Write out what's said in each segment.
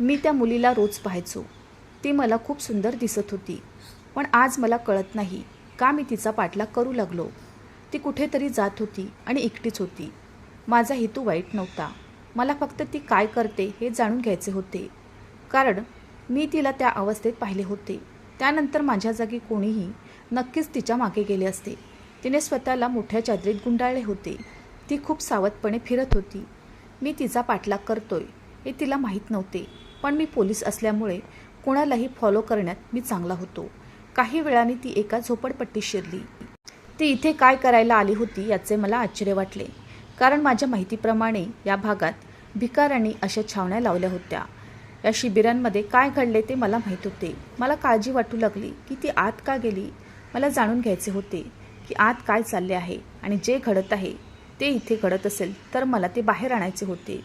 मी त्या मुलीला रोज पाहायचो. ती मला खूप सुंदर दिसत होती. पण आज मला कळत नाही का मी तिचा पाठलाग करू लागलो. ती कुठेतरी जात होती आणि एकटीच होती. माझा हेतू वाईट नव्हता. मला फक्त ती काय करते हे जाणून घ्यायचे होते. कारण मी तिला त्या अवस्थेत पाहिले होते. त्यानंतर माझ्या जागी कोणीही नक्कीच तिच्यामागे गेले असते. तिने स्वतःला मोठ्या चादरीत गुंडाळले होते. ती खूप सावधपणे फिरत होती. मी तिचा पाठलाग करतोय हे तिला माहीत नव्हते. पण मी पोलीस असल्यामुळे कोणालाही फॉलो करण्यात मी चांगला होतो. काही वेळाने ती एका झोपडपट्टीत शिरली. ती इथे काय करायला आली होती याचे मला आश्चर्य वाटले. कारण माझ्या माहितीप्रमाणे या भागात भिकाऱ्यांनी अशा छावण्या लावल्या होत्या. या शिबिरांमध्ये काय घडले ते मला माहीत होते. मला काळजी वाटू लागली की ती आत का गेली? मला जाणून घ्यायचे होते की आत काय चालले आहे आणि जे घडत आहे ते इथे घडत असेल तर मला ते बाहेर आणायचे होते.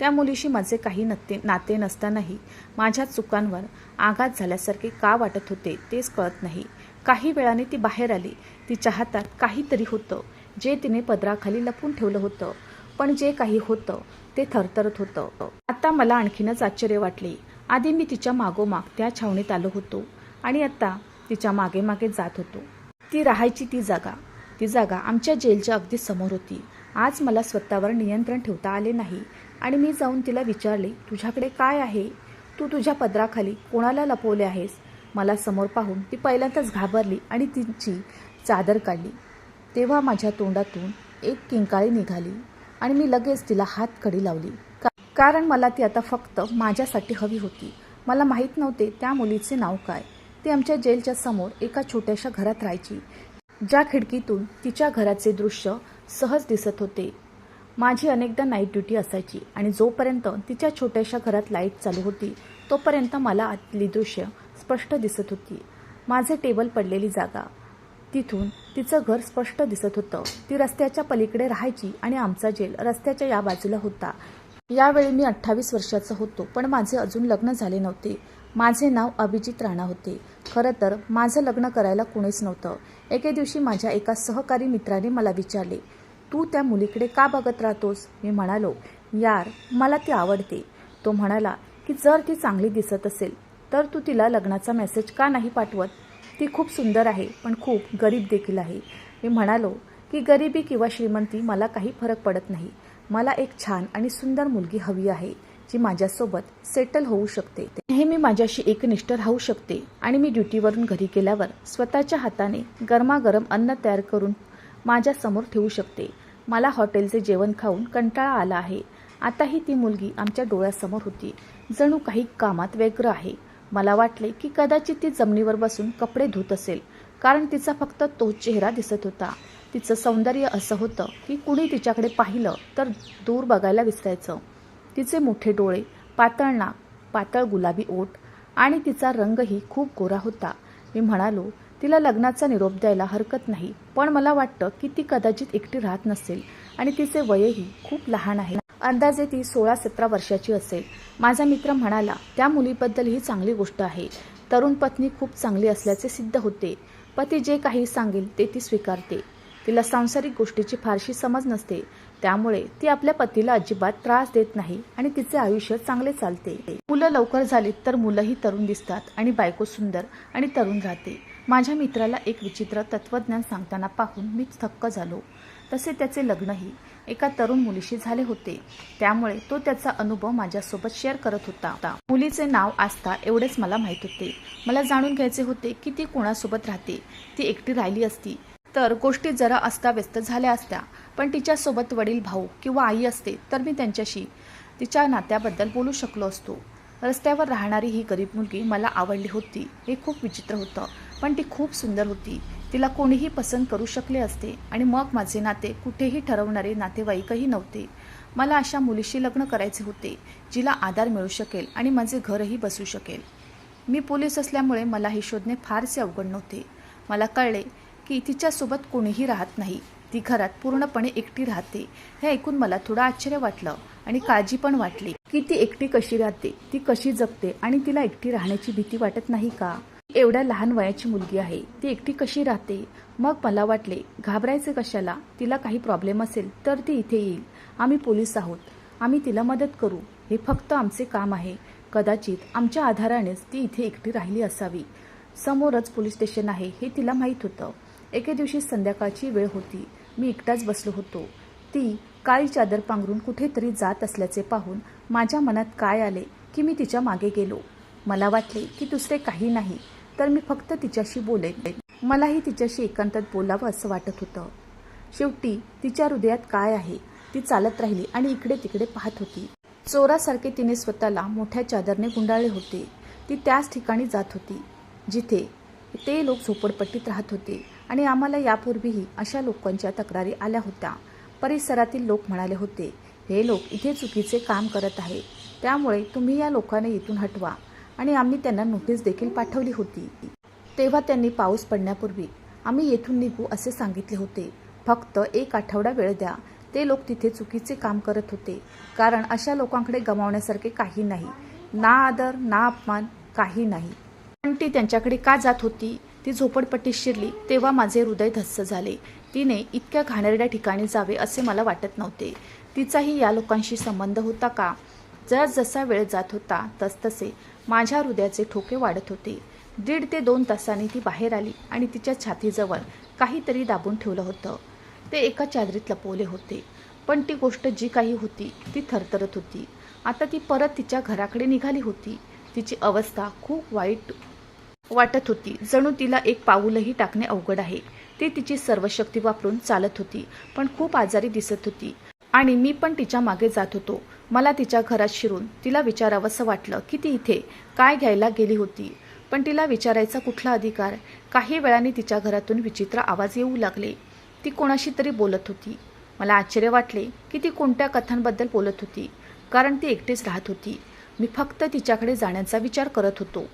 त्या मुलीशी माझे काही नते नाते नसतानाही माझ्या चुकांवर आघात झाल्यासारखे का वाटत होते तेच कळत नाही. काही वेळाने ती बाहेर आली. तिच्या हातात काहीतरी होतं जे तिने पदराखाली लपून ठेवलं होतं. पण जे काही होतं ते थरथरत होतं. आता मला आणखीनच आश्चर्य वाटले. आधी मी तिच्या मागोमाग त्या छावणीत आलो होतो आणि आता तिच्यामागे मागे जात होतो. ती राहायची ती जागा. ती जागा आमच्या जेलच्या अगदी समोर होती. आज मला स्वतःवर नियंत्रण ठेवता आले नाही. आणि मी जाऊन तिला विचारले तुझ्याकडे काय आहे? तू तुझ्या पदराखाली कोणाला लपवले आहेस? मला समोर पाहून ती पहिल्यांदाच घाबरली आणि तिची चादर काढली. तेव्हा माझ्या तोंडातून एक किंकाळी निघाली आणि मी लगेच तिला हात कडी लावली. का कारण मला ती आता फक्त माझ्यासाठी हवी होती. मला माहीत नव्हते त्या मुलीचे नाव काय. ती आमच्या जेलच्या समोर एका छोट्याशा घरात राहायची. ज्या खिडकीतून तिच्या घराचे दृश्य सहज दिसत होते. माझी अनेकदा नाईट ड्युटी असायची आणि जोपर्यंत तिच्या छोट्याशा घरात लाइट चालू होती तोपर्यंत मला आतली दृश्य स्पष्ट दिसत होती. माझे टेबल पडलेली जागा. तिथून तिचं घर स्पष्ट दिसत होतं. ती रस्त्याच्या पलीकडे राहायची आणि आमचा जेल रस्त्याच्या या बाजूला होता. यावेळी मी अठ्ठावीस वर्षाचा होतो पण माझे अजून लग्न झाले नव्हते. माझे नाव अभिजित राणा होते. खरं तर माझं लग्न करायला कुणीच नव्हतं. एके दिवशी माझ्या एका सहकारी मित्राने मला विचारले तू त्या मुलीकडे का बघत राहतोस? मी म्हणालो यार मला ती आवडते. तो म्हणाला की जर ती चांगली दिसत असेल तर तू तिला लग्नाचा मेसेज का नाही पाठवत? ती खूप सुंदर आहे पण खूप गरीब देखील आहे. मी म्हणालो की गरिबी किंवा श्रीमंती मला काही फरक पडत नाही. मला एक छान आणि सुंदर मुलगी हवी आहे जी माझ्यासोबत सेटल होऊ शकते. नेहमी माझ्याशी एकनिष्ठ राहू शकते आणि मी ड्युटीवरून घरी गेल्यावर स्वतःच्या हाताने गरमागरम अन्न तयार करून माझ्यासमोर ठेवू शकते. मला हॉटेलचे जेवण खाऊन कंटाळा आला आहे. आताही ती मुलगी आमच्या डोळ्यासमोर होती. जणू काही कामात व्यग्र आहे. मला वाटले की कदाचित ती जमिनीवर बसून कपडे धुत असेल कारण तिचा फक्त तो चेहरा दिसत होता. तिचं सौंदर्य असं होतं की कुणी तिच्याकडे पाहिलं तर दूर बघायला विसरायचं. तिचे मोठे डोळे पातळ नाक पातळ गुलाबी ओठ आणि तिचा रंगही खूप गोरा होता. मी म्हणालो तिला लग्नाचा निरोप द्यायला हरकत नाही. पण मला वाटतं की ती कदाचित एकटी राहत नसेल आणि तिचे वयही खूप लहान आहे. अंदाजे ती सोळा सतरा वर्षाची असेल. माझा मित्र म्हणाला त्या मुलीबद्दल ही चांगली गोष्ट आहे. तरुण पत्नी खूप चांगली असल्याचे सिद्ध होते. पती जे काही सांगेल ते ती स्वीकारते. तिला सांसारिक गोष्टीची फारशी समज नसते. त्यामुळे ती आपल्या पतीला अजिबात त्रास देत नाही आणि तिचे आयुष्य चांगले चालते. मुलं लवकर झालीत तर मुलंही तरुण दिसतात आणि बायको सुंदर आणि तरुण राहते. माझ्या मित्राला एक विचित्र तत्वज्ञान सांगताना पाहून मी थक्क झालो. तसे त्याचे लग्नही एका तरुण मुलीशी झाले होते. त्यामुळे तो त्याचा अनुभव माझ्यासोबत शेअर करत होता. मुलीचे नाव आस्था एवढेच मला माहीत होते. मला जाणून घ्यायचे होते की ती कोणासोबत राहते. ती एकटी राहिली असती. तर गोष्टी जरा अस्ताव्यस्त झाल्या असत्या. पण तिच्यासोबत वडील भाऊ किंवा आई असते तर मी त्यांच्याशी तिच्या नात्याबद्दल बोलू शकलो असतो. रस्त्यावर राहणारी ही गरीब मुलगी मला आवडली होती हे खूप विचित्र होतं. पण ती खूप सुंदर होती. तिला कोणीही पसंत करू शकले असते आणि मग माझे नाते कुठेही ठरवणारे नातेवाईकही नव्हते. मला अशा मुलीशी लग्न करायचे होते जिला आधार मिळू शकेल आणि माझे घरही बसू शकेल. मी पोलीस असल्यामुळे मला हे शोधणे फारसे अवघड नव्हते. मला कळले की तिच्यासोबत कोणीही राहत नाही. ती घरात पूर्णपणे एकटी राहते. हे ऐकून मला थोडं आश्चर्य वाटलं आणि काळजी पण वाटली. की ती एकटी कशी राहते? ती कशी जगते? आणि तिला एकटी राहण्याची भीती वाटत नाही का? एवढ्या लहान वयाची मुलगी आहे ती एकटी कशी राहते? मग मला वाटले घाबरायचे कशाला? तिला काही प्रॉब्लेम असेल तर ती इथे येईल. आम्ही पोलीस आहोत. आम्ही तिला मदत करू. हे फक्त आमचे काम आहे. कदाचित आमच्या आधारानेच ती इथे एकटी राहिली असावी. समोरच पोलीस स्टेशन आहे हे तिला माहीत होतं. एके दिवशी संध्याकाळची वेळ होती. मी एकटाच बसलो होतो. ती काळी चादर पांघरून कुठेतरी जात असल्याचे पाहून माझ्या मनात काय आले की मी तिच्यामागे गेलो. मला वाटले की दुसरे काही नाही. तर मी फक्त तिच्याशी बोलेन. मलाही तिच्याशी एकांतात बोलावं असं वाटत होतं. शेवटी तिच्या हृदयात काय आहे ती चालत राहिली आणि इकडे तिकडे पाहत होती. चोरासारखे तिने स्वतःला मोठ्या चादरने गुंडाळले होते. ती त्याच ठिकाणी जात होती जिथे ते लोक झोपडपट्टीत राहत होते आणि आम्हाला यापूर्वीही अशा लोकांच्या तक्रारी आल्या होत्या. परिसरातील लोक म्हणाले होते हे लोक इथे चुकीचे काम करत आहे त्यामुळे तुम्ही या लोकांना इथून हटवा. आणि आम्ही त्यांना नोटीस देखील पाठवली होती. तेव्हा त्यांनी पाऊस पडण्यापूर्वी आम्ही येथून निघू असे सांगितले होते. फक्त एक आठवडा वेळ द्या. ते लोक तिथे चुकीचे काम करत होते. कारण अशा लोकांकडे गमावण्यासारखे काही नाही. ना आदर ना अपमान काही नाही. पण ती त्यांच्याकडे का जात होती? ती झोपडपट्टी शिरली. तेव्हा माझे हृदय धस्स झाले. तिने इतक्या घाणेरड्या ठिकाणी जावे असे मला वाटत नव्हते. तिचाही या लोकांशी संबंध होता का? जर जसा वेळ जात होता तसतसे माझ्या हृदयाचे ठोके वाढत होते. दीड ते दोन तासांनी ती बाहेर आली आणि तिच्या छातीजवळ काहीतरी दाबून ठेवलं होतं. ते एका चादरीत लपवले होते. पण ती गोष्ट जी काही होती ती थरथरत होती. आता ती परत तिच्या घराकडे निघाली होती. तिची अवस्था खूप वाईट वाटत होती. जणू तिला एक पाऊलही टाकणे अवघड आहे. ती तिची सर्व शक्ती वापरून चालत होती पण खूप आजारी दिसत होती. आणि मी पण तिच्यामागे जात होतो. मला तिच्या घरात शिरून तिला विचारावंसं वाटलं की ती इथे काय घ्यायला गेली होती. पण तिला विचारायचा कुठला अधिकार? काही वेळाने तिच्या घरातून विचित्र आवाज येऊ लागले. ती कोणाशी तरी बोलत होती. मला आश्चर्य वाटले की ती कोणत्या कथांबद्दल बोलत होती. कारण ती एकटीच राहत होती. मी फक्त तिच्याकडे जाण्याचा विचार करत होतो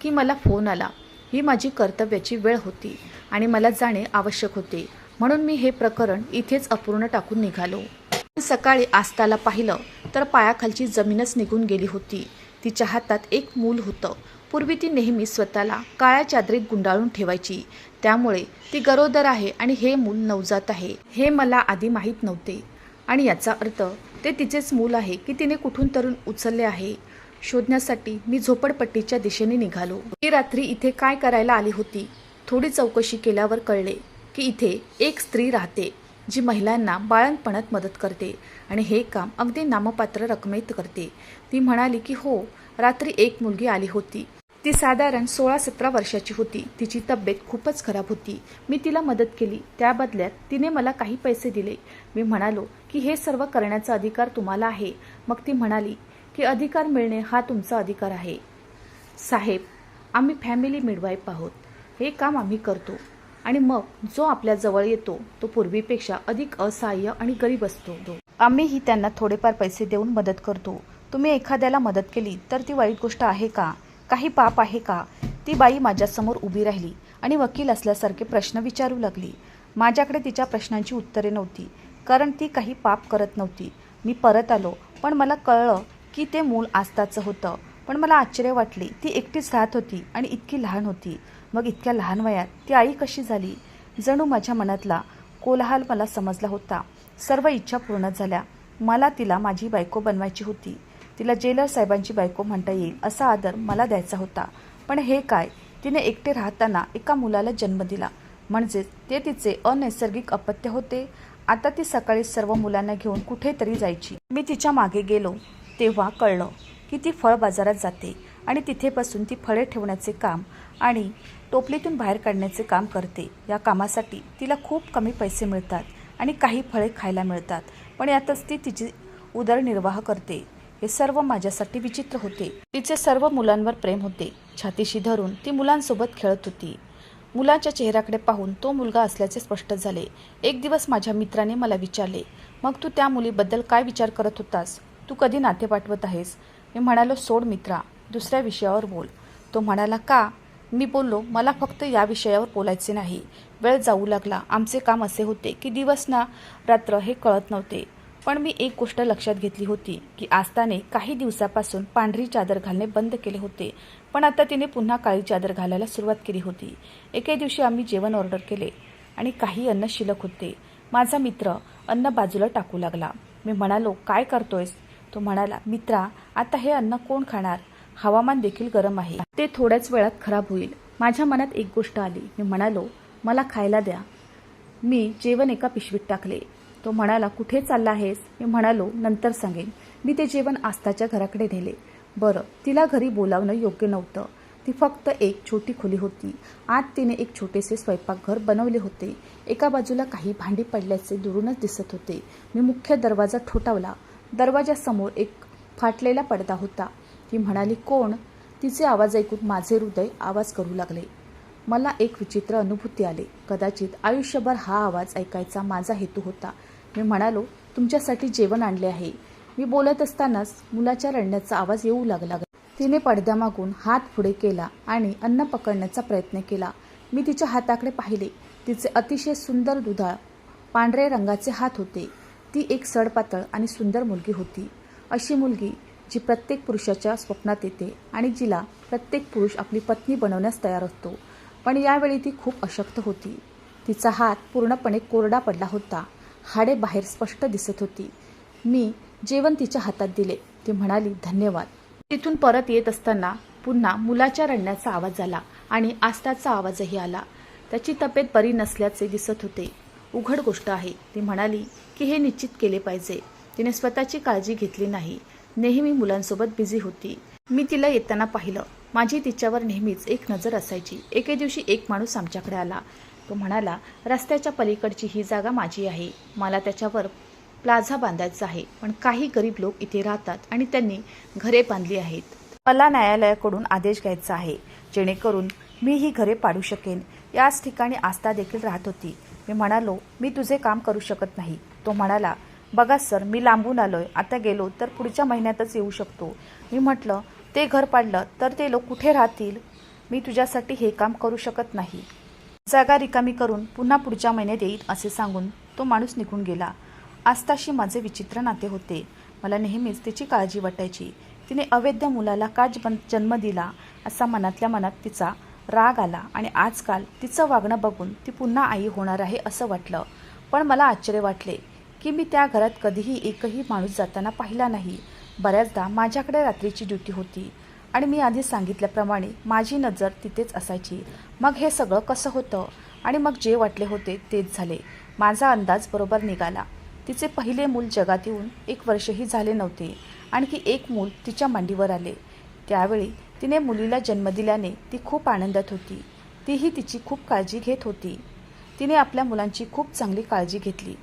की मला फोन आला. ही माझी कर्तव्याची वेळ होती आणि मला जाणे आवश्यक होते. म्हणून मी हे प्रकरण इथेच अपूर्ण टाकून निघालो. सकाळी आस्ताला पाहिलं तर पायाखालची जमीनच निघून गेली होती. तिच्या हातात एक मूल होतं. पूर्वी ती नेहमी स्वतःला काळ्या चादरीत गुंडाळून ठेवायची. त्यामुळे ती गरोदर आहे आणि हे मूल नवजात आहे. हे मला आधी माहीत नव्हते. आणि याचा अर्थ ते तिचेच मूल आहे की तिने कुठून तरुण उचलले आहे? शोधण्यासाठी मी झोपडपट्टीच्या दिशेने निघालो. ती रात्री इथे काय करायला आली होती? थोडी चौकशी केल्यावर कळले की इथे एक स्त्री राहते. जी महिलांना बाळणपणात मदत करते आणि हे काम अगदी नामपात्र रकमेत करते. ती म्हणाली की हो रात्री एक मुलगी आली होती. ती साधारण सोळा सतरा वर्षाची होती. तिची तब्येत खूपच खराब होती. मी तिला मदत केली. त्या बदल्यात तिने मला काही पैसे दिले. मी म्हणालो की हे सर्व करण्याचा अधिकार तुम्हाला आहे. मग ती म्हणाली की अधिकार मिळणे हा तुमचा अधिकार आहे. साहेब आम्ही फॅमिली मिडवाईफ आहोत. हे काम आम्ही करतो. आणि मग जो आपल्या जवळ येतो तो पूर्वीपेक्षा अधिक असहाय्य आणि गरीब असतो. आम्हीही त्यांना थोडेफार पैसे देऊन मदत करतो. तुम्ही एखाद्याला मदत केली तर ती वाईट गोष्ट आहे का? काही पाप आहे का? ती बाई माझ्यासमोर उभी राहिली आणि वकील असल्यासारखे प्रश्न विचारू लागली. माझ्याकडे तिच्या प्रश्नांची उत्तरे नव्हती कारण ती काही पाप करत नव्हती. मी परत आलो पण मला कळलं की ते मूल आस्ताचं होतं. पण मला आश्चर्य वाटले ती एकटीच राहत होती आणि इतकी लहान होती. मग इतक्या लहान वयात ती आई कशी झाली? जणू माझ्या मनातला कोलाहल मला समजला होता. सर्व इच्छा पूर्ण झाल्या. मला तिला माझी बायको बनवायची होती. तिला जेलर साहेबांची बायको म्हणता येईल असा आदर मला द्यायचा होता. पण हे काय? तिने एकटे राहताना एका मुलाला जन्म दिला. म्हणजेच ते तिचे अनैसर्गिक अपत्य होते. आता ती सकाळी सर्व मुलांना घेऊन कुठेतरी जायची. मी तिच्यामागे गेलो. तेव्हा कळलं की ती फळ बाजारात जाते आणि तिथे बसून ती फळे ठेवण्याचे काम आणि टोपलीतून बाहेर काढण्याचे काम करते. या कामासाठी तिला खूप कमी पैसे मिळतात आणि काही फळे खायला मिळतात. पण यातच ती तिची उदरनिर्वाह करते. हे सर्व माझ्यासाठी विचित्र होते. तिचे सर्व मुलांवर प्रेम होते. छातीशी धरून ती मुलांसोबत खेळत होती. मुलाच्या चेहऱ्याकडे पाहून तो मुलगा असल्याचे स्पष्ट झाले. एक दिवस माझ्या मित्राने मला विचारले मग तू त्या मुलीबद्दल काय विचार करत होतास? तू कधी नाते पाठवत आहेस? मी म्हणालो सोड मित्रा दुसऱ्या विषयावर बोल. तो म्हणाला का? मी बोललो मला फक्त या विषयावर बोलायचे नाही. वेळ जाऊ लागला. आमचे काम असे होते की दिवस ना रात्र हे कळत नव्हते. पण मी एक गोष्ट लक्षात घेतली होती की आस्ताने काही दिवसापासून पांढरी चादर घालणे बंद केले होते. पण आता तिने पुन्हा काळी चादर घालायला सुरुवात केली होती. एके दिवशी आम्ही जेवण ऑर्डर केले आणि काही अन्न शिल्लक होते. माझा मित्र अन्न बाजूला टाकू लागला. मी म्हणालो काय करतोयस? तो म्हणाला मित्रा आता हे अन्न कोण खाणार? हवामान देखील गरम आहे. ते थोड्याच वेळात खराब होईल. माझ्या मनात एक गोष्ट आली. मी म्हणालो मला खायला द्या. मी जेवण एका पिशवीत टाकले. तो म्हणाला कुठे चालला आहेस? मी म्हणालो नंतर सांगेन. मी ते जेवण आस्थाच्या घराकडे नेले. बरं तिला घरी बोलावणं योग्य नव्हतं. ती फक्त एक छोटी खोली होती. आत तिने एक छोटेसे स्वयंपाकघर बनवले होते. एका बाजूला काही भांडी पडल्याचे दुरूनच दिसत होते. मी मुख्य दरवाजा ठोठावला. दरवाजासमोर एक फाटलेला पडदा होता. ती म्हणाली कोण? तिचे आवाज ऐकून माझे हृदय आवाज करू लागले. मला एक विचित्र अनुभूती आले. कदाचित आयुष्यभर हा आवाज ऐकायचा माझा हेतू होता. मी म्हणालो तुमच्यासाठी जेवण आणले आहे. मी बोलत असतानाच मुलाच्या रडण्याचा आवाज येऊ लागला. तिने पडद्यामागून हात पुढे केला आणि अन्न पकडण्याचा प्रयत्न केला. मी तिच्या हाताकडे पाहिले. तिचे अतिशय सुंदर दुधाळ पांढरे रंगाचे हात होते. ती एक सडपातळ आणि सुंदर मुलगी होती. अशी मुलगी जी प्रत्येक पुरुषाच्या स्वप्नात येते आणि जिला प्रत्येक पुरुष आपली पत्नी बनवण्यास तयार असतो. पण यावेळी ती खूप अशक्त होती. तिचा हात पूर्णपणे कोरडा पडला होता. हाडे बाहेर स्पष्ट दिसत होती. मी जेवण तिच्या हातात दिले. ती म्हणाली धन्यवाद. तिथून परत येत असताना पुन्हा मुलाच्या रडण्याचा आवाज आला आणि आस्ताचा आवाजही आला. त्याची तब्येत बरी नसल्याचे दिसत होते. उघड गोष्ट आहे. ती म्हणाली की हे निश्चित केले पाहिजे. तिने स्वतःची काळजी घेतली नाही. नेहमी मुलांसोबत बिझी होती. मी तिला येताना पाहिलं. माझी तिच्यावर नेहमीच एक नजर असायची. एके दिवशी एक माणूस आमच्याकडे आला. तो म्हणाला रस्त्याच्या पलीकडची ही जागा माझी आहे. मला त्याच्यावर प्लाझा बांधायचा आहे. पण काही गरीब लोक इथे राहतात आणि त्यांनी घरे बांधली आहेत. मला न्यायालयाकडून आदेश घ्यायचा आहे. जेणेकरून मी ही घरे पाडू शकेन. याच ठिकाणी आस्था देखील राहत होती. मी म्हणालो मी तुझे काम करू शकत नाही. तो म्हणाला बघा सर मी लांबून आलो आहे आता गेलो तर पुढच्या महिन्यातच येऊ शकतो. मी म्हटलं ते घर पाडलं तर ते लोक कुठे राहतील? मी तुझ्यासाठी हे काम करू शकत नाही. जागा रिकामी करून पुन्हा पुढच्या महिन्यात येईल असे सांगून तो माणूस निघून गेला. आस्ताशी माझे विचित्र नाते होते. मला नेहमीच तिची काळजी वाटायची. तिने अवैध मुलाला का जन्म दिला असा मनातल्या मनात तिचा राग आला आणि आजकाल तिचं वागणं बघून ती पुन्हा आई होणार आहे असं वाटलं. पण मला आश्चर्य वाटले. की मी त्या घरात कधीही एकही माणूस जाताना पाहिला नाही. बऱ्याचदा माझ्याकडे रात्रीची ड्युटी होती आणि मी आधी सांगितल्याप्रमाणे माझी नजर तिथेच असायची. मग हे सगळं कसं होतं? आणि मग जे वाटले होते तेच झाले. माझा अंदाज बरोबर निघाला. तिचे पहिले मूल जगात येऊन एक वर्षही झाले नव्हते. आणखी एक मूल तिच्या मांडीवर आले. त्यावेळी तिने मुलीला जन्म दिल्याने ती खूप आनंदात होती. तीही तिची खूप काळजी घेत होती. तिने आपल्या मुलांची खूप चांगली काळजी घेतली.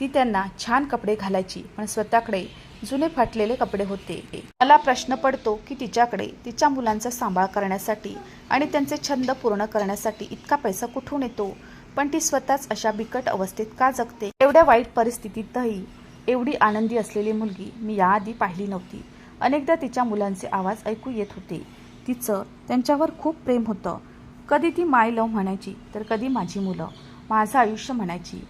ती त्यांना छान कपडे घालायची पण स्वतःकडे जुने फाटलेले कपडे होते. मला प्रश्न पडतो की तिच्याकडे तिच्या मुलांचा सांभाळ करण्यासाठी आणि त्यांचे छंद पूर्ण करण्यासाठी इतका पैसा कुठून येतो? पण ती स्वतःच अशा बिकट अवस्थेत का जगते? एवढ्या वाईट परिस्थितीतही एवढी आनंदी असलेली मुलगी मी याआधी पाहिली नव्हती. अनेकदा तिच्या मुलांचे आवाज ऐकू येत होते. तिचं त्यांच्यावर खूप प्रेम होतं. कधी ती माय लव म्हणायची तर कधी माझी मुलं. माझं आयुष्य म्हणायची.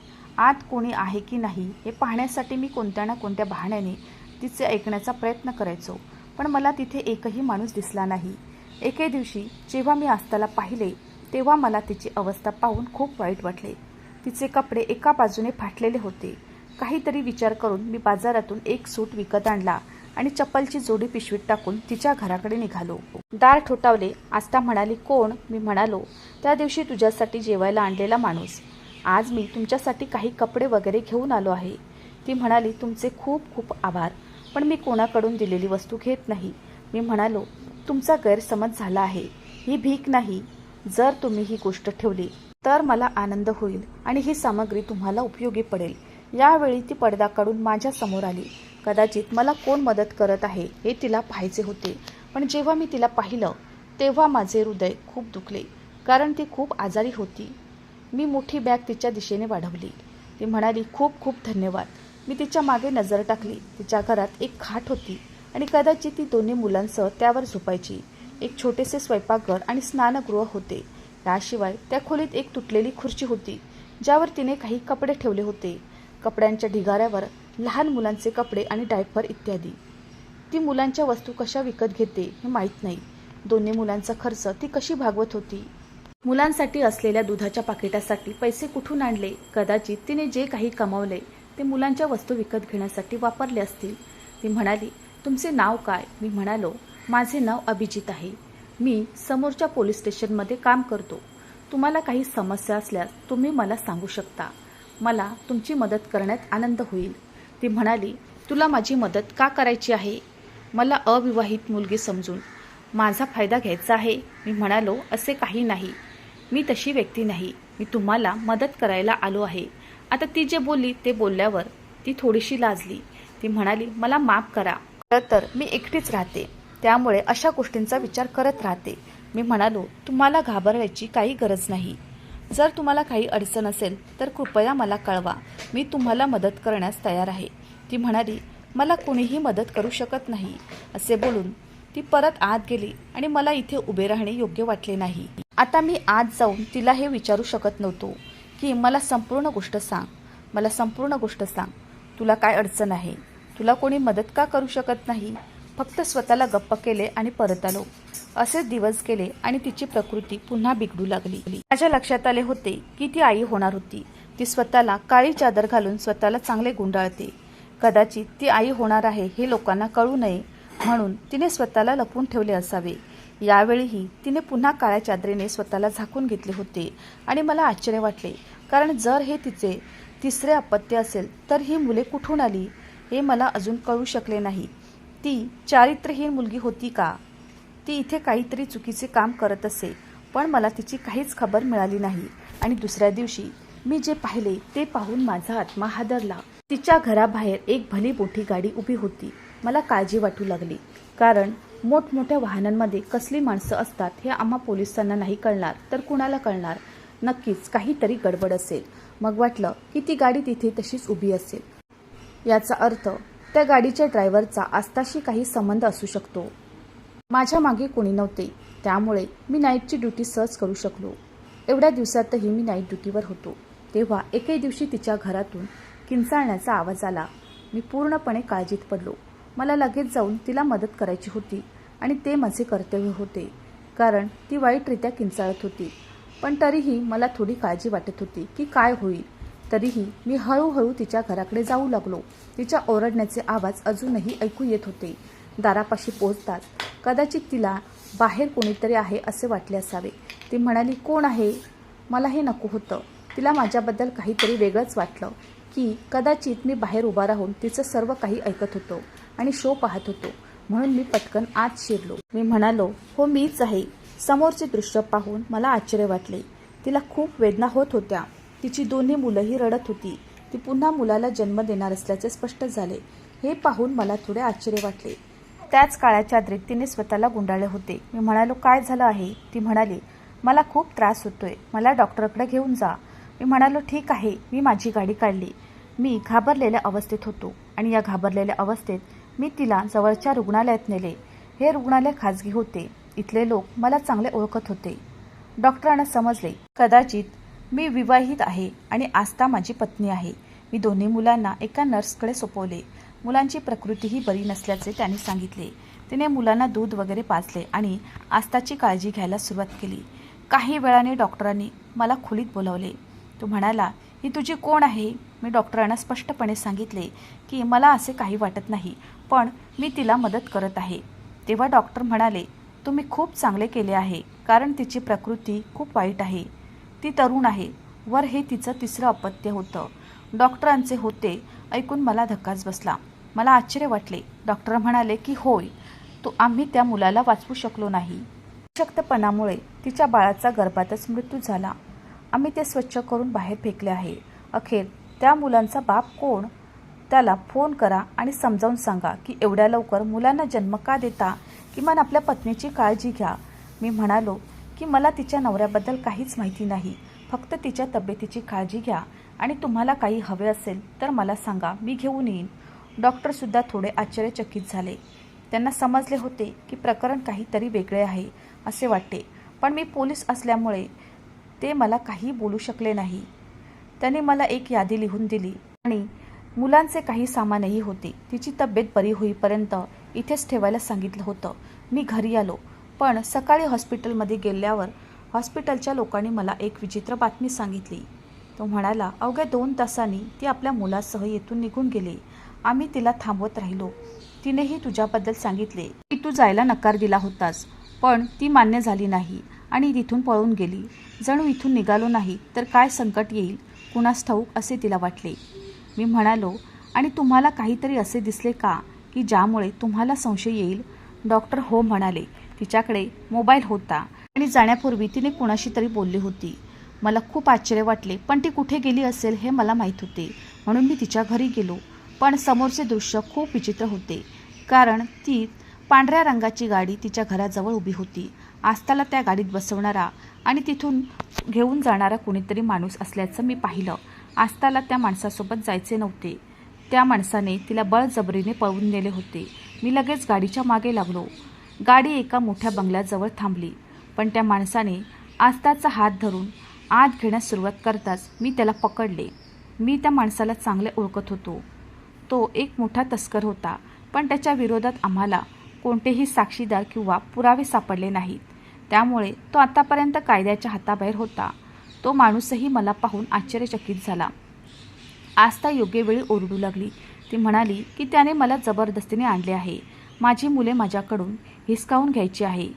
आत कोणी आहे की नाही हे पाहण्यासाठी मी कोणत्या ना कोणत्या बहाण्याने तिचे ऐकण्याचा प्रयत्न करायचो. पण मला तिथे एकही माणूस दिसला नाही. एके दिवशी जेव्हा मी आस्ताला पाहिले तेव्हा मला तिची अवस्था पाहून खूप वाईट वाटले. तिचे कपडे एका बाजूने फाटलेले होते. काहीतरी विचार करून मी बाजारातून एक सूट विकत आणला आणि चप्पलची जोडी पिशवीत टाकून तिच्या घराकडे निघालो. दार ठोठावले आस्था म्हणाली कोण? मी म्हणालो त्या दिवशी तुझ्यासाठी जेवायला आणलेला माणूस. आज मी तुमच्यासाठी काही कपडे वगैरे घेऊन आलो आहे. ती म्हणाली तुमचे खूप खूप आभार. पण मी कोणाकडून दिलेली वस्तू घेत नाही. मी म्हणालो तुमचा गैरसमज झाला आहे. ही भीक नाही. जर तुम्ही ही गोष्ट ठेवली तर मला आनंद होईल आणि ही सामग्री तुम्हाला उपयोगी पडेल. यावेळी ती पडदा काढून माझ्यासमोर आली. कदाचित मला कोण मदत करत आहे हे तिला पाहायचे होते. पण जेव्हा मी तिला पाहिलं तेव्हा माझे हृदय खूप दुखले कारण ती खूप आजारी होती. मी मोठी बॅग तिच्या दिशेने वाढवली. ती म्हणाली खूप खूप धन्यवाद. मी तिच्यामागे नजर टाकली. तिच्या घरात एक खाट होती आणि कदाचित ती दोन्ही मुलांसह त्यावर झोपायची. एक छोटेसे स्वयंपाकघर आणि स्नानगृह होते. याशिवाय त्या खोलीत एक तुटलेली खुर्ची होती ज्यावर तिने काही कपडे ठेवले होते. कपड्यांच्या ढिगाऱ्यावर लहान मुलांचे कपडे आणि डायपर इत्यादी. ती मुलांच्या वस्तू कशा विकत घेते हे माहीत नाही. दोन्ही मुलांचा खर्च ती कशी भागवत होती? मुलांसाठी असलेल्या दुधाच्या पाकिटासाठी पैसे कुठून आणले? कदाचित तिने जे काही कमावले ते मुलांच्या वस्तू विकत घेण्यासाठी वापरले असतील. ती म्हणाली तुमचे नाव काय? मी म्हणालो माझे नाव अभिजित आहे. मी समोरच्या पोलीस स्टेशनमध्ये काम करतो. तुम्हाला काही समस्या असल्यास तुम्ही मला सांगू शकता. मला तुमची मदत करण्यात आनंद होईल. ती म्हणाली तुला माझी मदत का करायची आहे? मला अविवाहित मुलगी समजून. माझा फायदा घ्यायचा आहे. मी म्हणालो असे काही नाही. मी तशी व्यक्ती नाही. मी तुम्हाला मदत करायला आलो आहे. आता ती जे बोलली ते बोलल्यावर ती थोडीशी लाजली. ती म्हणाली मला माफ करा. खरं तर मी एकटीच राहते. त्यामुळे अशा गोष्टींचा विचार करत राहते. मी म्हणालो तुम्हाला घाबरण्याची काही गरज नाही. जर तुम्हाला काही अडचण असेल तर कृपया मला कळवा. मी तुम्हाला मदत करण्यास तयार आहे. ती म्हणाली मला कोणीही मदत करू शकत नाही. असे बोलून ती परत आत गेली आणि मला इथे उभे राहणे योग्य वाटले नाही. आता मी आत जाऊन तिला हे विचारू शकत नव्हतो की मला संपूर्ण गोष्ट सांग. मला संपूर्ण गोष्ट सांग. तुला काय अडचण आहे? तुला कोणी मदत का करू शकत नाही? फक्त स्वतःला गप्प केले आणि परत आलो. असे दिवस गेले आणि तिची प्रकृती पुन्हा बिघडू लागली. माझ्या लक्षात आले होते की ती आई होणार होती. ती स्वतःला काळी चादर घालून स्वतःला चांगले गुंडाळते. कदाचित ती आई होणार आहे हे लोकांना कळू नये. म्हणून तिने स्वतःला लपवून ठेवले असावे. यावेळीही तिने पुन्हा काळ्या चादरीने स्वतःला झाकून घेतले होते आणि मला आश्चर्य वाटले कारण जर हे तिचे तिसरे अपत्य असेल तर ही मुले कुठून आली हे मला अजून कळू शकले नाही. ती चारित्र्यहीन मुलगी होती का? ती इथे काहीतरी चुकीचे काम करत असे पण मला तिची काहीच खबर मिळाली नाही. आणि दुसऱ्या दिवशी मी जे पाहिले ते पाहून माझा आत्मा हादरला. तिच्या घराबाहेर एक भली मोठी गाडी उभी होती. मला काळजी वाटू लागली. कारण मोठमोठ्या वाहनांमध्ये कसली माणसं असतात हे आम्हा पोलिसांना नाही कळणार तर कुणाला कळणार? नक्कीच काहीतरी गडबड असेल. मग वाटलं की ती गाडी तिथे तशीच उभी असेल. याचा अर्थ त्या गाडीच्या ड्रायव्हरचा आस्ताशी काही संबंध असू शकतो. माझ्या मागे कोणी नव्हते. त्यामुळे मी नाईटची ड्युटी सहज करू शकलो. एवढ्या दिवसातही मी नाईट ड्युटीवर होतो. तेव्हा एके दिवशी तिच्या घरातून किंचाळण्याचा आवाज आला. मी पूर्णपणे काळजीत पडलो. मला लगेच जाऊन तिला मदत करायची होती आणि ते माझे कर्तव्य होते. कारण ती वाईटरित्या किंचाळत होती. पण तरीही मला थोडी काळजी वाटत होती की काय होईल. तरीही मी हळूहळू तिच्या घराकडे जाऊ लागलो. तिच्या ओरडण्याचे आवाज अजूनही ऐकू येत होते. दारापाशी पोहोचताच कदाचित तिला बाहेर कोणीतरी आहे असे वाटले असावे. ती म्हणाली कोण आहे? मला हे नको होतं. तिला माझ्याबद्दल काहीतरी वेगळंच वाटलं की कदाचित मी बाहेर उभा राहून तिचं सर्व काही ऐकत होतो. आणि शो पाहत होतो. म्हणून मी पटकन आत शिरलो. मी म्हणालो हो मीच आहे. समोरचे दृश्य पाहून मला आश्चर्य वाटले. तिला खूप वेदना होत होत्या. तिची दोन्ही मुलंही रडत होती. ती पुन्हा मुलाला जन्म देणार असल्याचे स्पष्ट झाले. हे पाहून मला थोडे आश्चर्य वाटले. त्याच काळाच्या चादरीत तिने स्वतःला गुंडाळले होते. मी म्हणालो काय झालं आहे? ती म्हणाली मला खूप त्रास होतोय. मला डॉक्टरकडे घेऊन जा. मी म्हणालो ठीक आहे. मी माझी गाडी काढली. मी घाबरलेल्या अवस्थेत होतो आणि या घाबरलेल्या अवस्थेत मी तिला जवळच्या रुग्णालयात नेले. हे रुग्णालय खाजगी होते. इथले लोक मला चांगले ओळखत होते. डॉक्टरांना समजले कदाचित मी विवाहित आहे आणि आस्था माझी पत्नी आहे. मी दोन्ही मुलांना एका नर्सकडे सोपवले. मुलांची प्रकृतीही बरी नसल्याचे त्यांनी सांगितले. तिने मुलांना दूध वगैरे पाजले आणि आस्थाची काळजी घ्यायला सुरुवात केली. काही वेळाने डॉक्टरांनी मला खोलीत बोलावले. तो म्हणाला ही तुझी कोण आहे? मी डॉक्टरांना स्पष्टपणे सांगितले की मला असे काही वाटत नाही पण मी तिला मदत करत आहे. तेव्हा डॉक्टर म्हणाले तुम्ही खूप चांगले केले आहे कारण तिची प्रकृती खूप वाईट आहे. ती तरुण आहे. वर हे तिचं तिसरं अपत्य होतं. डॉक्टरांचे होते. ऐकून मला धक्काच बसला. मला आश्चर्य वाटले. डॉक्टर म्हणाले की होय. तो आम्ही त्या मुलाला वाचवू शकलो नाही. अशक्तपणामुळे तिच्या बाळाचा गर्भातच मृत्यू झाला. आम्ही ते स्वच्छ करून बाहेर फेकले आहे. अखेर त्या मुलांचा बाप कोण? त्याला फोन करा आणि समजावून सांगा की एवढ्या लवकर मुलांना जन्म का देता? किमान आपल्या पत्नीची काळजी घ्या. मी म्हणालो की मला तिच्या नवऱ्याबद्दल काहीच माहिती नाही. फक्त तिच्या तब्येतीची काळजी घ्या. आणि तुम्हाला काही हवे असेल तर मला सांगा. मी घेऊन येईन. डॉक्टरसुद्धा थोडे आश्चर्यचकित झाले. त्यांना समजले होते की प्रकरण काहीतरी वेगळे आहे असे वाटते. पण मी पोलीस असल्यामुळे ते मला काही बोलू शकले नाही. त्याने मला एक यादी लिहून दिली आणि मुलांचे काही सामानही होते. तिची तब्येत बरी होईपर्यंत इथेच ठेवायला सांगितलं होतं. मी घरी आलो पण सकाळी हॉस्पिटलमध्ये गेल्यावर हॉस्पिटलच्या लोकांनी मला एक विचित्र बातमी सांगितली. तो म्हणाला अवघ्या दोन तासांनी ती आपल्या मुलासह येथून निघून गेली. आम्ही तिला थांबवत राहिलो. तिनेही तुझ्याबद्दल सांगितले की तू जायला नकार दिला होतास पण ती मान्य झाली नाही आणि तिथून पळून गेली. जणू इथून निघालो नाही तर काय संकट येईल? कुणास ठाऊक असे तिला वाटले. मी म्हणालो आणि तुम्हाला काहीतरी असे दिसले का की ज्यामुळे तुम्हाला संशय येईल? डॉक्टर हो म्हणाले. तिच्याकडे मोबाईल होता आणि जाण्यापूर्वी तिने कुणाशी तरी बोलली होती. मला खूप आश्चर्य वाटले पण ती कुठे गेली असेल हे मला माहीत होते. म्हणून मी तिच्या घरी गेलो. पण समोरचे दृश्य खूप विचित्र होते. कारण ती पांढऱ्या रंगाची गाडी तिच्या घराजवळ उभी होती. आस्ताला त्या गाडीत बसवणारा आणि तिथून घेऊन जाणारा कोणीतरी माणूस असल्याचं मी पाहिलं. आस्ताला त्या माणसासोबत जायचे नव्हते. त्या माणसाने तिला बळजबरीने पळवून नेले होते. मी लगेच गाडीच्या मागे लागलो. गाडी एका मोठ्या बंगल्याजवळ थांबली. पण त्या माणसाने आस्ताचा हात धरून आत घेण्यास सुरुवात करताच मी त्याला पकडले. मी त्या माणसाला चांगले ओळखत होतो. तो एक मोठा तस्कर होता पण त्याच्या विरोधात आम्हाला कोणतेही साक्षीदार किंवा पुरावे सापडले नाहीत. त्यामुळे तो आतापर्यंत कायद्याच्या हाताबाहेर होता. तो माणूसही मला पाहून आश्चर्यचकित झाला. आस्था योग्य वेळी ओरडू लागली. ती म्हणाली की त्याने मला जबरदस्तीने आणले आहे. माझी मुले माझ्याकडून हिसकावून घ्यायची आहे.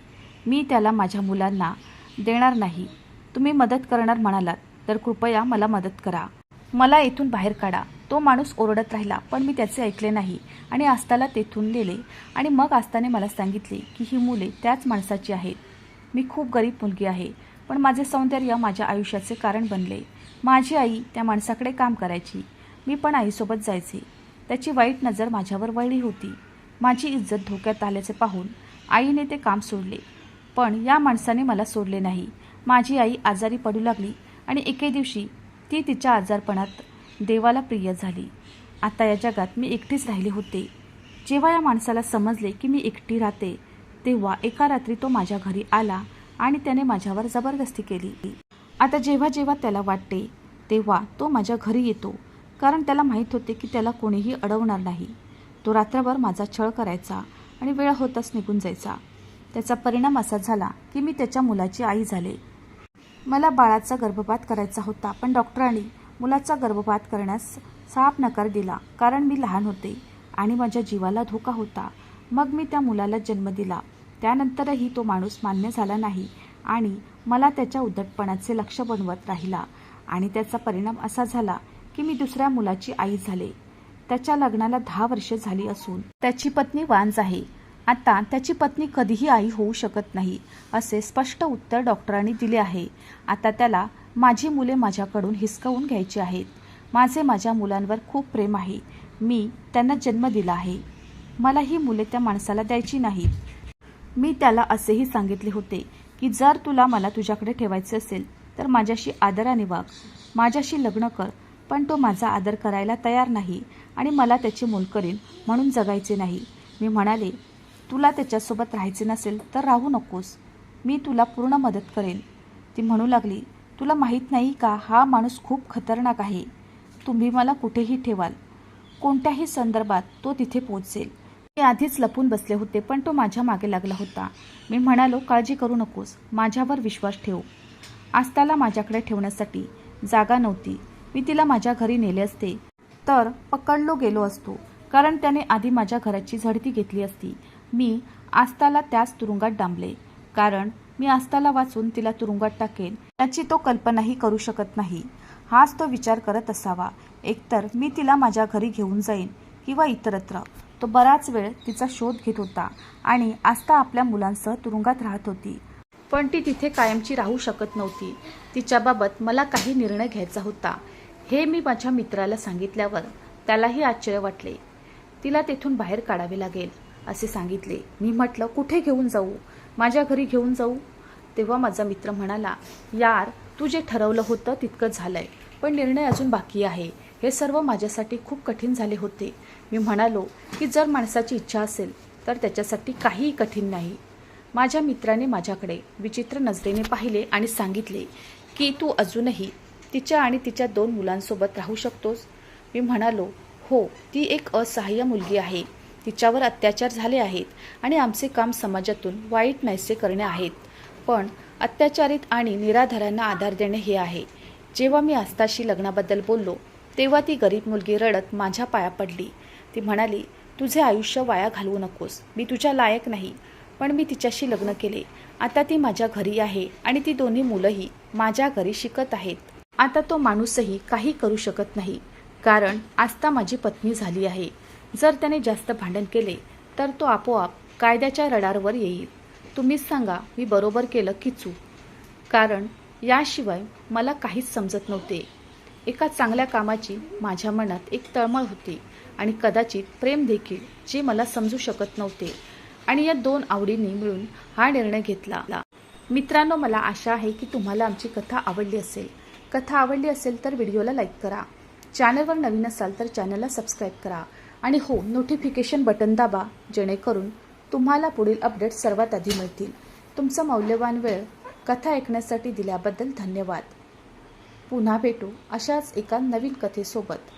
मी त्याला माझ्या मुलांना देणार नाही. तुम्ही मदत करणार म्हणालात तर कृपया मला मदत करा. मला येथून बाहेर काढा. तो माणूस ओरडत राहिला पण मी त्याचे ऐकले नाही. आणि आस्ताला तेथून नेले. आणि मग आस्ताने मला सांगितले की ही मुले त्याच माणसाची आहेत. मी खूप गरीब मुलगी आहे पण माझे सौंदर्य माझ्या आयुष्याचे कारण बनले. माझी आई त्या माणसाकडे काम करायची. मी पण आईसोबत जायचे. त्याची वाईट नजर माझ्यावर वळली होती. माझी इज्जत धोक्यात आल्याचे पाहून आईने ते काम सोडले. पण या माणसाने मला सोडले नाही. माझी आई आजारी पडू लागली आणि एके दिवशी ती तिच्या आजारपणात देवाला प्रिय झाली. आता या जगात मी एकटीच राहिली होते. जेव्हा या माणसाला समजले की मी एकटी राहते तेव्हा एका रात्री तो माझ्या घरी आला आणि त्याने माझ्यावर जबरदस्ती केली. आता जेव्हा जेव्हा त्याला वाटते तेव्हा तो माझ्या घरी येतो कारण त्याला माहीत होते की त्याला कोणीही अडवणार नाही. तो रात्रभर माझा छळ करायचा आणि वेळ होताच निघून जायचा. त्याचा परिणाम असा झाला की मी त्याच्या मुलाची आई झाले. मला बाळाचा गर्भपात करायचा होता पण डॉक्टरांनी मुलाचा गर्भपात करण्यास साफ नकार दिला कारण मी लहान होते आणि माझ्या जीवाला धोका होता. मग मी त्या मुलाला जन्म दिला. त्यानंतरही तो माणूस मान्य झाला नाही आणि मला त्याच्या उद्धटपणाचे लक्ष बनवत राहिला. आणि त्याचा परिणाम असा झाला की मी दुसऱ्या मुलाची आई झाले. त्याच्या लग्नाला दहा वर्षे झाली असून त्याची पत्नी वांज आहे. आता त्याची पत्नी कधीही आई होऊ शकत नाही असे स्पष्ट उत्तर डॉक्टरांनी दिले आहे. आता त्याला माझी मुले माझ्याकडून हिसकावून घ्यायची आहेत. माझे माझ्या मुलांवर खूप प्रेम आहे. मी त्यांना जन्म दिला आहे. मला ही मुले त्या माणसाला द्यायची नाहीत. मी त्याला असेही सांगितले होते की जर तुला मला तुझ्याकडे ठेवायचे असेल तर माझ्याशी आदराने वाग. माझ्याशी लग्न कर पण तो माझा आदर करायला तयार नाही आणि मला त्याची मूल करीन म्हणून जगायचे नाही. मी म्हणाले तुला त्याच्यासोबत राहायचे नसेल तर राहू नकोस. मी तुला पूर्ण मदत करेन. ती म्हणू लागली तुला माहीत नाही का हा माणूस खूप खतरनाक आहे. तुम्ही मला कुठेही ठेवाल. कोणत्याही संदर्भात तो तिथे पोचेल मी आधीच लपून बसले होते पण तो माझ्या मागे लागला होता. मी म्हणालो काळजी करू नकोस. माझ्यावर विश्वास ठेव. आस्ताला माझ्याकडे ठेवण्यासाठी जागा नव्हती. मी तिला माझ्या घरी नेले असते. तर पकडलो गेलो असतो. कारण त्याने आधी माझ्या घराची झडती घेतली असती. मी आस्ताला त्याच तुरुंगात डांबले. कारण मी आस्ताला वाचून तिला तुरुंगात टाकेन याची तो कल्पनाही करू शकत नाही. हाच तो विचार करत असावा. एकतर मी तिला माझ्या घरी घेऊन जाईन किंवा इतरत्र. तो बराच वेळ तिचा शोध घेत होता आणि आस्था आपल्या मुलांसह तुरुंगात राहत होती. पण ती तिथे कायमची राहू शकत नव्हती. तिच्याबाबत मला काही निर्णय घ्यायचा होता. हे मी माझ्या मित्राला सांगितल्यावर त्यालाही आश्चर्य वाटले. तिला तेथून बाहेर काढावे लागेल असे सांगितले. मी म्हटलं कुठे घेऊन जाऊ? माझ्या घरी घेऊन जाऊ? तेव्हा माझा मित्र म्हणाला यार तू जे ठरवलं होतं तितकं झालंय. पण निर्णय अजून बाकी आहे. हे सर्व माझ्यासाठी खूप कठीण झाले होते. मी म्हणालो की जर माणसाची इच्छा असेल तर त्याच्यासाठी काहीही कठीण नाही. माझ्या मित्राने माझ्याकडे विचित्र नजरेने पाहिले आणि सांगितले की तू अजूनही तिच्या आणि तिच्या दोन मुलांसोबत राहू शकतोस. मी म्हणालो हो ती एक असहाय्य मुलगी आहे. तिच्यावर अत्याचार झाले आहेत आणि आमचे काम समाजातून वाईट नाहीसे करणे आहेत. पण अत्याचारित आणि निराधारांना आधार देणे हे आहे. जेव्हा मी आस्ताशी लग्नाबद्दल बोललो तेव्हा ती गरीब मुलगी रडत माझ्या पाया पडली. ती म्हणाली तुझे आयुष्य वाया घालवू नकोस. मी तुझ्या लायक नाही. पण मी तिच्याशी लग्न केले. आता ती माझ्या घरी आहे आणि ती दोन्ही मुलंही माझ्या घरी शिकत आहेत. आता तो माणूसही काही करू शकत नाही. कारण आस्था माझी पत्नी झाली आहे. जर त्याने जास्त भांडण केले तर तो आपोआप कायद्याच्या रडारवर येईल. तुम्हीच सांगा मी बरोबर केलं की चूक? कारण याशिवाय मला काहीच समजत नव्हते. एका चांगल्या कामाची माझ्या मनात एक तळमळ होती. आणि कदाचित प्रेम देखील जे मला समजू शकत नव्हते. आणि या दोन आवडींनी मिळून हा निर्णय घेतला. मित्रांनो मला आशा आहे की तुम्हाला आमची कथा आवडली असेल. कथा आवडली असेल तर व्हिडिओला लाईक करा. चॅनलवर नवीन असाल तर चॅनलला सबस्क्राईब करा. आणि हो नोटिफिकेशन बटन दाबा जेणेकरून तुम्हाला पुढील अपडेट सर्वात आधी मिळतील. तुमचा मौल्यवान वेळ कथा ऐकण्यासाठी दिल्याबद्दल धन्यवाद. पुन्हा भेटू अशाच एका नवीन कथेसोबत.